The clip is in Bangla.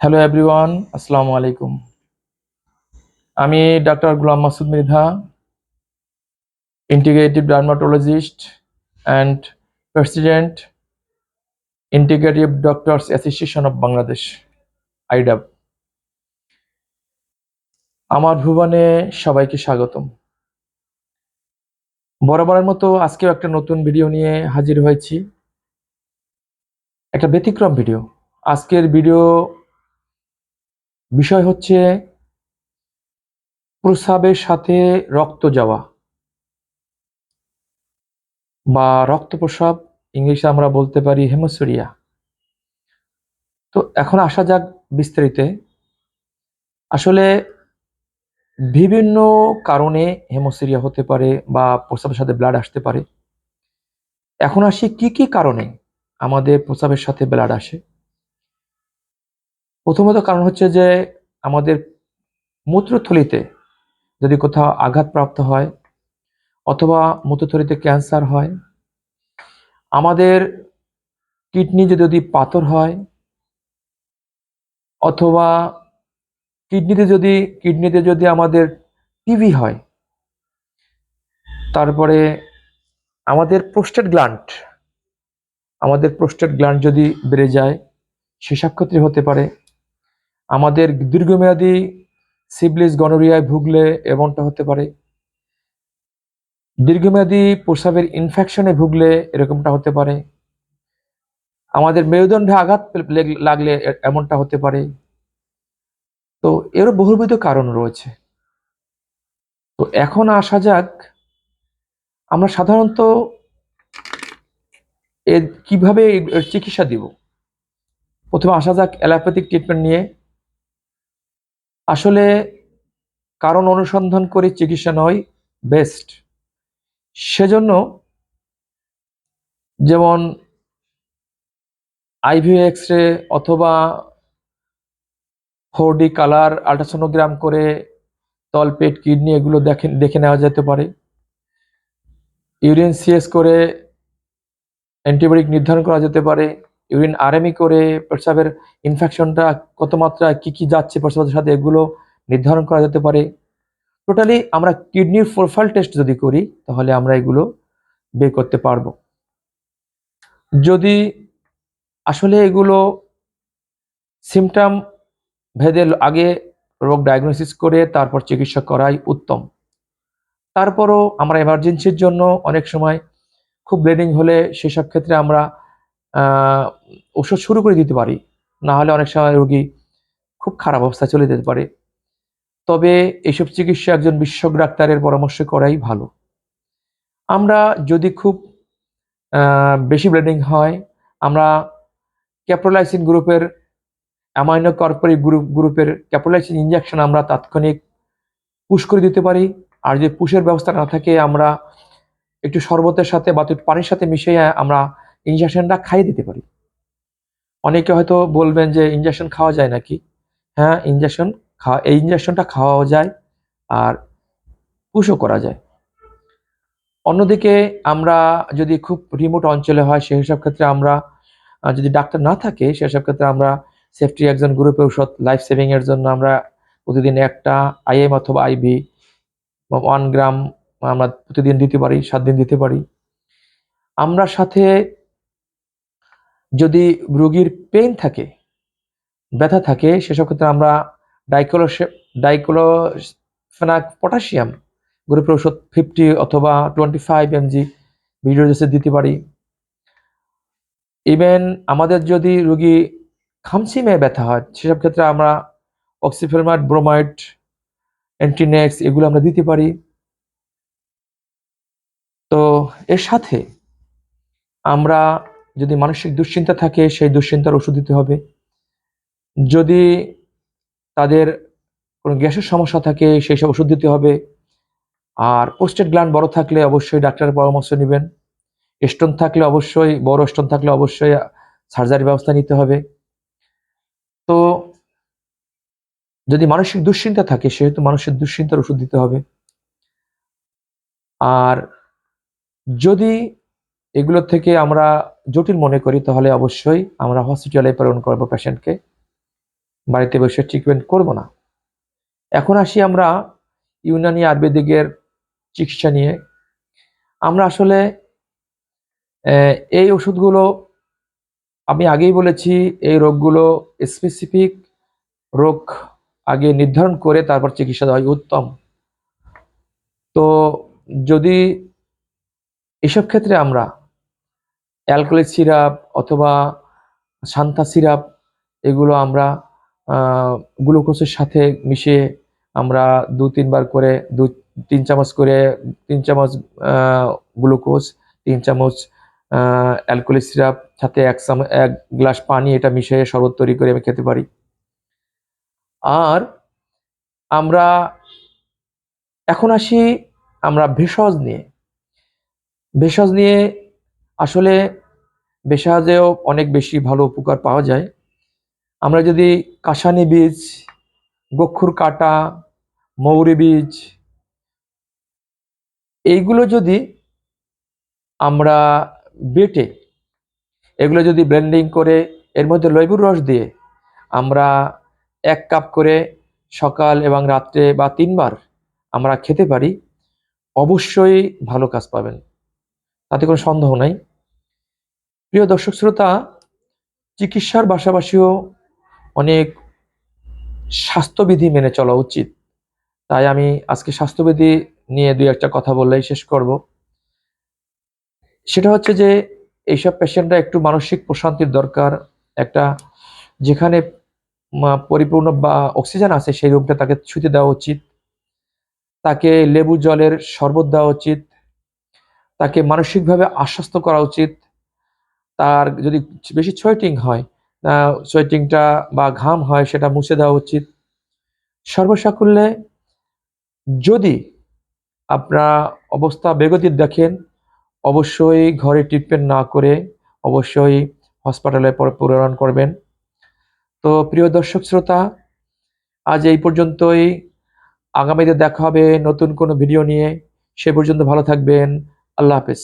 হ্যালো এভরিওয়ান আসসালামু আলাইকুম আমি doctor Gulam Masud Mridha integrative dermatologist and president integrative doctors association of Bangladesh IDAB আমার ভুবনে সবাইকে স্বাগতম। বরাবরের মতো আজকেও একটা নতুন ভিডিও নিয়ে হাজির হয়েছি। একটা ব্যতিক্রম ভিডিও। আজকের ভিডিও বিষয় হচ্ছে প্রস্রাবের সাথে রক্ত যাওয়া বা রক্ত প্রস্রাব ইংলিশে আমরা বলতে পারি হেমোসুরিয়া। তো এখন আসা যাক বিস্তারিতে। আসলে বিভিন্ন কারণে হেমোসিরিয়া হতে পারে বা প্রস্রাবের সাথে ব্লাড আসতে পারে। এখন আসি কি কি কারণে আমাদের প্রস্রাবের সাথে ব্লাড আসে। প্রথমত কারণ হচ্ছে যে আমাদের মূত্রথলিতে যদি কোথাও আঘাতপ্রাপ্ত হয় অথবা মূত্রথলিতে ক্যান্সার হয়, আমাদের কিডনি যদি পাথর হয় অথবা কিডনিতে যদি কিডনিতে যদি আমাদের টিভি হয়, তারপরে আমাদের প্রোস্টেট গ্ল্যান্ড, আমাদের প্রোস্টেট গ্ল্যান্ড যদি বেড়ে যায় সেসব ক্ষেত্রে হতে পারে। আমাদের দীর্ঘমেয়াদী সিবলিস গনোরিয়ায় ভুগলে এমনটা হতে পারে। দীর্ঘমেয়াদী প্রস্রাবের ইনফেকশনে ভুগলে এরকমটা হতে পারে। আমাদের মেরুদণ্ডে আঘাত লেগ- লাগলে এমনটা হতে পারে। তো এরও বহুবিধ কারণ রয়েছে। তো এখন আসা যাক, আমরা সাধারণত এর কীভাবে এর- এর চিকিৎসা দিব? প্রথমে আসা যাক অ্যালোপ্যাথিক ট্রিটমেন্ট নিয়ে। আসলে কারণ অনুসন্ধান করে, চিকিৎসা নয় বেস্ট সেজন্য যেমন আইভি এক্স রে অথবা ফোর ডি কালার আল্ট্রাসোনোগ্রাম করে তলপেট কিডনি এগুলো দেখে দেখে নেওয়া যেতে পারে। ইউরিন সিএস করে অ্যান্টিবায়োটিক নির্ধারণ করা যেতে পারে। ইউরিন আরএমই করে প্রস্রাবের ইনফেকশনটা কত মাত্রায় কি কি যাচ্ছে প্রস্রাবের সাথে, এগুলো নির্ধারণ করা যেতে পারে। টোটালি আমরা কিডনির প্রোফাইল টেস্ট যদি করি, তাহলে আমরা এগুলো বের করতে পারব। যদি আসলে এগুলো সিমটাম ভেদে আগে রোগ ডায়াগনোসিস করে তারপর চিকিৎসা করাই উত্তম। তারপরও আমরা এমার্জেন্সির জন্য অনেক সময় খুব ব্লিডিং হলে সেসব ক্ষেত্রে আমরা ওষুধ শুরু করে দিতে পারি। না হলে অনেক সময় রোগী খুব খারাপ অবস্থায় চলে যেতে পারে। তবে এইসব চিকিৎসা একজন বিশেষজ্ঞ ডাক্তারের পরামর্শ করাই ভালো। আমরা যদি খুব বেশি ব্লিডিং হয়, আমরা ক্যাপ্রোলাইসিন গ্রুপের, অ্যামাইনো কর্পোরি গ্রুপ, গ্রুপের ক্যাপ্রোলাইসিন ইঞ্জেকশন আমরা তাৎক্ষণিক পুশ করে দিতে পারি। আর যদি পুশের ব্যবস্থা না থাকে, আমরা একটু শরবতের সাথে বা পানির সাথে মিশিয়ে আমরা ইনজেকশনটা খাইয়ে দিতে পারি। অনেকে হয়তো বলবেন যে ইনজেকশন খাওয়া যায় নাকি? হ্যাঁ ইনজেকশন খাওয়া, এই ইনজেকশনটা খাওয়াও যায় আর পুশও করা যায়। অন্যদিকে আমরা যদি খুব রিমোট অঞ্চলে হয়, সেই সব ক্ষেত্রে আমরা যদি ডাক্তার না থাকে সেসব ক্ষেত্রে আমরা সেফটি একজন গ্রুপে ঔষধ লাইফ সেভিং এর জন্য আমরা প্রতিদিন একটা আইএম অথবা আইভি ওয়ান গ্রাম আমরা প্রতিদিন দিতে পারি, সাত দিন দিতে পারি। আমরা সাথে যদি রোগীর পেইন থাকে, ব্যথা থাকে সেসব ক্ষেত্রে আমরা ডাইকোলো ডাইক্লোফেনাক পটাশিয়াম গ্রুপের ওষুধ ফিফটি অথবা টোয়েন্টি ফাইভ এমজি ভিডিও ডোজে দিতে পারি। ইভেন আমাদের যদি রোগী খামসিমে ব্যথা হয় সেসব ক্ষেত্রে আমরা অক্সিফেলমাইড ব্রোমাইড অ্যান্টিনেক্স এগুলো আমরা দিতে পারি। তো এর সাথে আমরা যদি মানসিক দুশ্চিন্তা থাকে, সেই দুশ্চিন্তার ওষুধ দিতে হবে। যদি তাদের কোনো গ্যাসের সমস্যা থাকে, সেই সব ওষুধ দিতে হবে। আর পোস্টেড গ্ল্যান্ড বড় থাকলে অবশ্যই ডাক্তারের পরামর্শ নেবেন। স্টোন থাকলে অবশ্যই, বড় স্টোন থাকলে অবশ্যই সার্জারির ব্যবস্থা নিতে হবে। তো যদি মানসিক দুশ্চিন্তা থাকে, সেহেতু মানসিক দুশ্চিন্তার ওষুধ দিতে হবে। আর যদি এগুলো থেকে আমরা জটিল মনে করি, তাহলে অবশ্যই আমরা হসপিটালে প্রেরণ করব পেশেন্টকে বাড়িতে বসে ট্রিটমেন্ট করব না। এখন আসি আমরা ইউনানি আয়ুর্বেদিকের চিকিৎসা নিয়ে। আমরা আসলে এই ওষুধগুলো, আমি আগেই বলেছি, এই রোগগুলো স্পেসিফিক রোগ আগে নির্ধারণ করে তারপর চিকিৎসা দেওয়া হয় উত্তম। তো যদি এসব ক্ষেত্রে আমরা অ্যালকোহলিক সিরাপ অথবা সান্তা সিরাপ, এগুলো আমরা গ্লুকোজের সাথে মিশিয়ে আমরা দু তিনবার করে, দু তিন চামচ করে, তিন চামচ গ্লুকোজ, তিন চামচ অ্যালকোহলিক সিরাপ, সাথে এক চামচ এক গ্লাস পানি এটা মিশিয়ে শরবত তৈরি করে আমি খেতে পারি। আর আমরা এখন আসি আমরা ভেষজ নিয়ে। ভেষজ নিয়ে আসলে ভেষজেও অনেক বেশি ভালো উপকার পাওয়া যায়। আমরা যদি কাশানি বীজ, গক্ষুর কাটা, মৌরি বীজ, এইগুলো যদি আমরা বেটে, এগুলো যদি ব্লেন্ডিং করে, এর মধ্যে লেবুর রস দিয়ে আমরা এক কাপ করে সকাল এবং রাত্রে বা তিনবার আমরা খেতে পারি, অবশ্যই ভালো কাজ পাবেন। তাতে কোনো সন্দেহ নাই। প্রিয় দর্শক শ্রোতা, চিকিৎসার পাশাপাশিও অনেক স্বাস্থ্যবিধি মেনে চলা উচিত। তাই আমি আজকে স্বাস্থ্যবিধি নিয়ে দুই একটা কথা বললেই শেষ করব। সেটা হচ্ছে যে, এইসব পেশেন্টরা একটু মানসিক প্রশান্তির দরকার। একটা যেখানে পরিপূর্ণ বা অক্সিজেন আছে, সেই রুমটা তাকে ছুতে দেওয়া উচিত। তাকে লেবু জলের শরবত দেওয়া উচিত। তাকে মানসিকভাবে আশ্বস্ত করা উচিত। তার যদি বেশি সোয়েটিং হয় সোয়েটিংটা বা ঘাম হয়, সেটা মুছে দেওয়া উচিত। সর্বসাকুল্যে যদি আপনারা অবস্থা বেগতির দেখেন, অবশ্যই ঘরে ট্রিটমেন্ট না করে অবশ্যই হসপিটালে প্রেরণ করবেন। তো প্রিয় দর্শক শ্রোতা, আজ এই পর্যন্তই। আগামীতে দেখা হবে নতুন কোনো ভিডিও নিয়ে। সে পর্যন্ত ভালো থাকবেন। আল্লাহ হাফেজ।